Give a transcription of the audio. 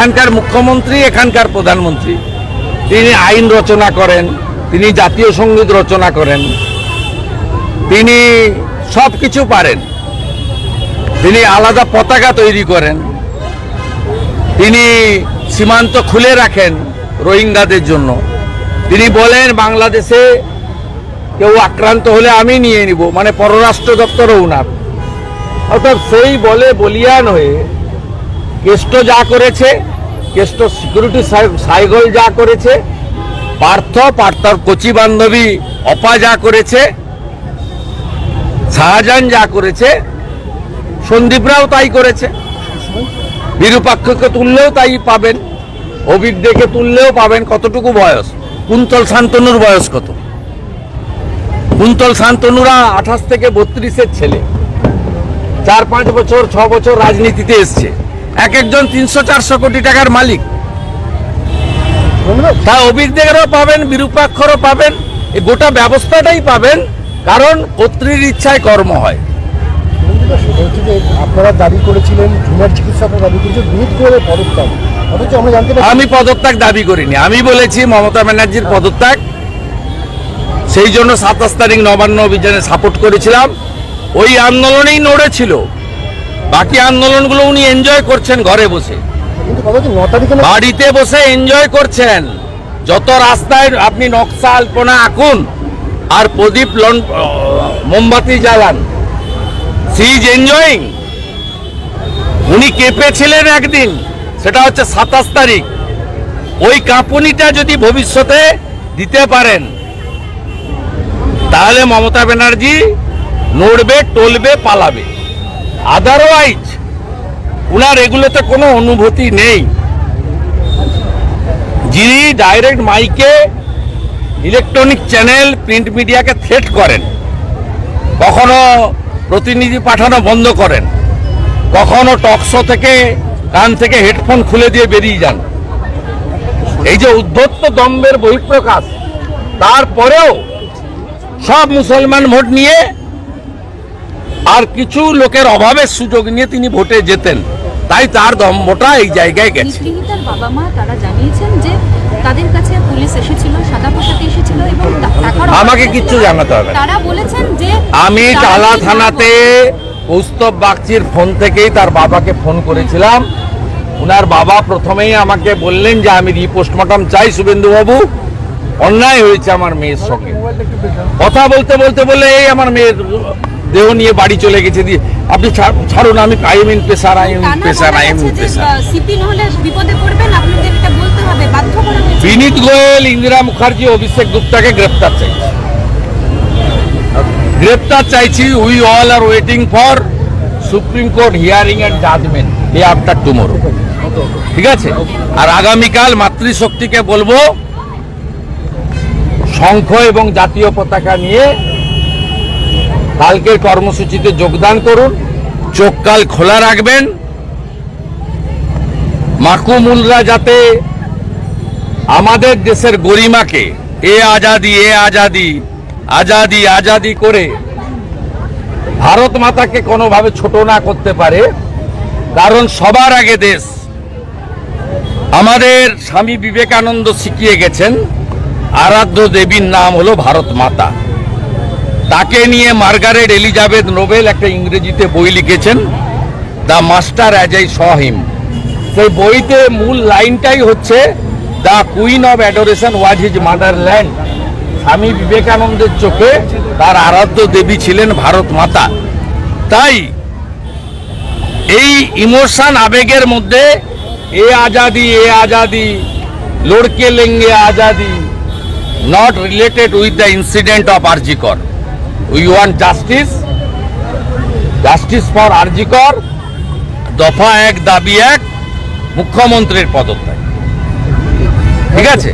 এখানকার মুখ্যমন্ত্রী, এখানকার প্রধানমন্ত্রী। তিনি আইন রচনা করেন, তিনি জাতীয় সংগীত রচনা করেন। তিনি সব কিছু পারেন। তিনি আলাদা পতাকা তৈরি করেন। তিনি সীমান্ত খুলে রাখেন রোহিঙ্গাদের জন্য। তিনি বলেন, বাংলাদেশে কেউ আক্রান্ত হলে আমি নিয়ে নিব মানে পররাষ্ট্র দপ্তরও উনার। অর্থাৎ সেই বলে বলিয়ান হয়ে কেষ্ট যা করেছে কেষ্ট সিকিউরিটি সাইগল যা করেছে, পার্থ, পার্থর কচি বান্ধবী অপা যা করেছে, শাহজাহান যা করেছে সন্দীপরাও তাই করেছে। বিরূপাক্ষকে তুললেও তাই পাবেন, অভিজ্ঞকে তুললেও পাবেন কতটুকু বয়স? কুন্তল শান্তনুর বয়স কত? কুন্তল শান্তনুরা আঠাশ থেকে বত্রিশের ছেলে। চার পাঁচ বছর, ছ বছর রাজনীতিতে এসছে। এক একজন তিনশো চারশো কোটি টাকার মালিক। তা অভিজ্ঞদেরও পাবেন বিরূপাক্ষরও পাবেন এই গোটা ব্যবস্থাটাই পাবেন কারণ কর্তৃর ইচ্ছায় কর্ম হয়। আপনারা দাবি করেছিলেন দাবি করে পদত্যাগ। অথচ আমরা জানতে আমি পদত্যাগ দাবি করিনি। আমি বলেছি মমতা ব্যানার্জির পদত্যাগ। সেই জন্য সাতাশ তারিখ নবান্ন অভিযানে সাপোর্ট করেছিলাম। ওই আন্দোলনেই নড়েছিল। বাকি আন্দোলনগুলো উনি এনজয় করছেন ঘরে বসে। বাড়িতে বসে এনজয় করছেন। যত রাস্তায় আপনি নকশা আলপনা আঁকুন, আর প্রদীপ মোমবাতি জ্বালান, সি ইজ এনজয়িং উনি কেঁপেছিলেন একদিন, সেটা হচ্ছে সাতাশ তারিখ। ওই কাঁপুনিটা যদি ভবিষ্যতে দিতে পারেন, তাহলে মমতা ব্যানার্জি নড়বে, টলবে, পালাবে। আদারওয়াইজ উনার এগুলোতে কোনো অনুভূতি নেই। যিনি ডাইরেক্ট মাইকে ইলেকট্রনিক চ্যানেল প্রিন্ট মিডিয়াকে থ্রেট করেন, কখনো প্রতিনিধি পাঠানো বন্ধ করেন, কখনো টকশো থেকে, কান থেকে হেডফোন খুলে দিয়ে বেরিয়ে যান। এই যে উদ্ধত্ত দম্বের বহিঃপ্রকাশ, তারপরেও সব মুসলমান ভোট নিয়ে আর কিছু লোকের অভাবের সুযোগ নিয়ে তিনি ভোটে যেতেন। তাই তার দম্ভটা এই জায়গায় গেছে। বাবা মা তারা জানিয়েছেন যে তাদের কাছে পুলিশ এসেছিল সাদা পোশাকে এসেছিল এবং আমাকে অভাবে কিচ্ছু জানাতে হবে তারা বলেছেন যে আমি টালা থানাতে কৌস্তব বাগচির ফোন থেকেই তার বাবাকে ফোন করেছিলাম। উনার বাবা প্রথমেই আমাকে বললেন যে আমি রিপোস্টমর্টম চাই শুভেন্দুবাবু। অন্যায় হয়েছে আমার মেয়ের সঙ্গে। কথা বলতে বলতে বলে এই আমার মেয়ের দেহ নিয়ে বাড়ি চলে গেছে দিয়ে আপনি ছাড়ুন আমি পেশার আইমিন টানা পেশার বলা আইমিন পেশার। হবে বাধ্য করা হয়েছে। বিনীত গোয়েল ইন্দিরা মুখার্জি অভিষেক গুপ্তাকে গ্রেপ্তার চাইছি। গ্রেপ্তার চাইছি we all are waiting for Supreme Court hearing and judgement day after tomorrow ঠিক আছে? আর আগামীকাল মাতৃশক্তিকে বলব শঙ্খ এবং জাতীয় পতাকা নিয়ে কালকের কর্মসূচিতে যোগদান করুন। চোখ কাল খোলা রাখবেন। মাকুমুলরা যাতে আমাদের দেশের গরিমাকে এ আজাদি এ আজাদি আজাদি আজাদি করে ভারত মাতাকে কোনোভাবে ছোট না করতে পারে। কারণ সবার আগে দেশ আমাদের স্বামী বিবেকানন্দ শিখিয়ে গেছেন, আরাধ্য দেবীর নাম হলো ভারত মাতা। তাকে নিয়ে মার্গারেট এলিজাবেথ নোবেল একটা ইংরেজিতে বই লিখেছেন, the master as I saw him. সেই বইতে মূল লাইনটাই হচ্ছে, the queen of adoration was his motherland. Swami বিবেকানন্দের চোখে তার আরাধ্য দেবী ছিলেন ভারত মাতা। তাই এই ইমোশন আবেগের মধ্যে, এ আজাদি এ আজাদি, লড়কে লেঙ্গে Azadi not related with the incident of RG Kar we want justice justice for RG Kar দফা এক দাবি এক মুখ্যমন্ত্রীর পদত্যাগ। ঠিক আছে?